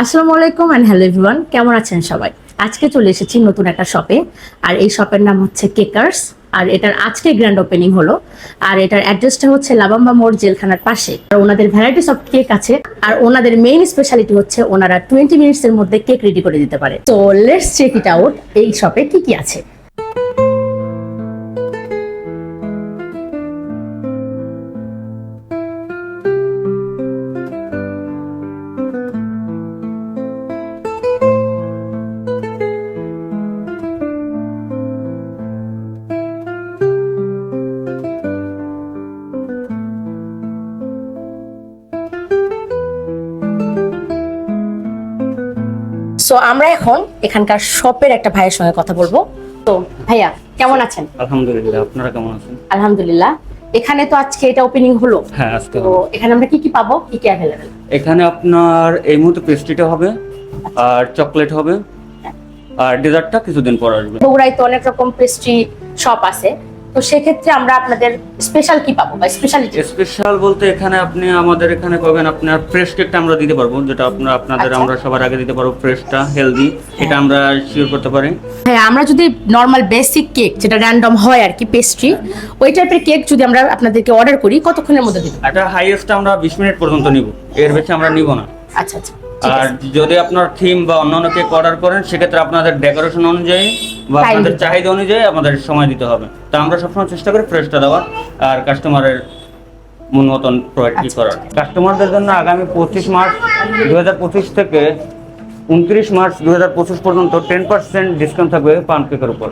আসসালামু আলাইকুম and hello everyone কেমন আছেন সবাই? আজকে চলে এসেছি নতুন একটা শপে আর এই শপের নাম হচ্ছে কেকার্স আর এটার আজকে গ্র্যান্ড ওপেনিং হলো, আর এটার অ্যাড্রেসটা হচ্ছে লাবাম্বা মোড় জেলখানার পাশে। আর ওনাদের ভ্যারাইটিস অফ কেক আছে, আর ওনাদের মেইন স্পেশালিটি হচ্ছে ওনারা টোয়েন্টি মিনিটসের মধ্যে কেক রেডি করে দিতে পারে। তো লেটস চেক ইট আউট এই শপে কি কি আছে? সো আমরা এখন এখানকার শপের একটা ভাইয়ের সঙ্গে কথা বলব। তো ভাইয়া কেমন আছেন? আলহামদুলিল্লাহ আপনারা কেমন আছেন? আলহামদুলিল্লাহ। এখানে তো আজকে এটা ওপেনিং হলো। হ্যাঁ আজকে তো এখানে আমরা কি কি পাবো কি কি অ্যাভেলেবেল এখানে আপনার এই মুহূর্তে পেস্ট্রিটা হবে আর চকলেট হবে আর ডেজার্টটা কিছুদিন পর আসবে। বগুড়ায় তো অনেক রকম পেস্ট্রি শপ আছে। তো সেক্ষেত্রে আমরা আপনাদের স্পেশাল কি পাবো বা স্পেশালিটি স্পেশাল বলতে এখানে আপনি আমাদের এখানে পাবেন আপনার ফ্রেশ কেকটা আমরা দিতে পারব যেটা আপনার আপনাদের আচ্ছা। আমরা সবার আগে দিতে পারব ফ্রেশটা হেলদি এটা আমরা শিওর করতে পারি। হ্যাঁ আমরা যদি নর্মাল বেসিক কেক যেটা র্যান্ডম হয় আর কি পেস্ট্রি ওই টাইপের কেক যদি আমরা আপনাদেরকে অর্ডার করি কতক্ষণের মধ্যে দিতে এটা হাইয়েস্ট আমরা বিশ মিনিট পর্যন্ত নিব এর বেশি আমরা নিব না। আচ্ছা আচ্ছা। আর যদি আপনার থিম বা অন্যান্য কেক অর্ডার করেন সেক্ষেত্রে আপনাদের ডেকোরেশন অনুযায়ী বা আপনাদের চাহিদা অনুযায়ী আমাদের সময় দিতে হবে। তা আমরা সবসময় চেষ্টা করি ফ্রেশটা দেওয়ার আর কাস্টমারের মন মতন প্রোভাইড আচ্ছা, করার। কাস্টমারদের জন্য আগামী পঁচিশ মার্চ দু হাজার পঁচিশ থেকে উনত্রিশ মার্চ দু হাজার পঁচিশ পর্যন্ত টেন পার্সেন্ট ডিসকাউন্ট থাকবে পান কেকের উপর।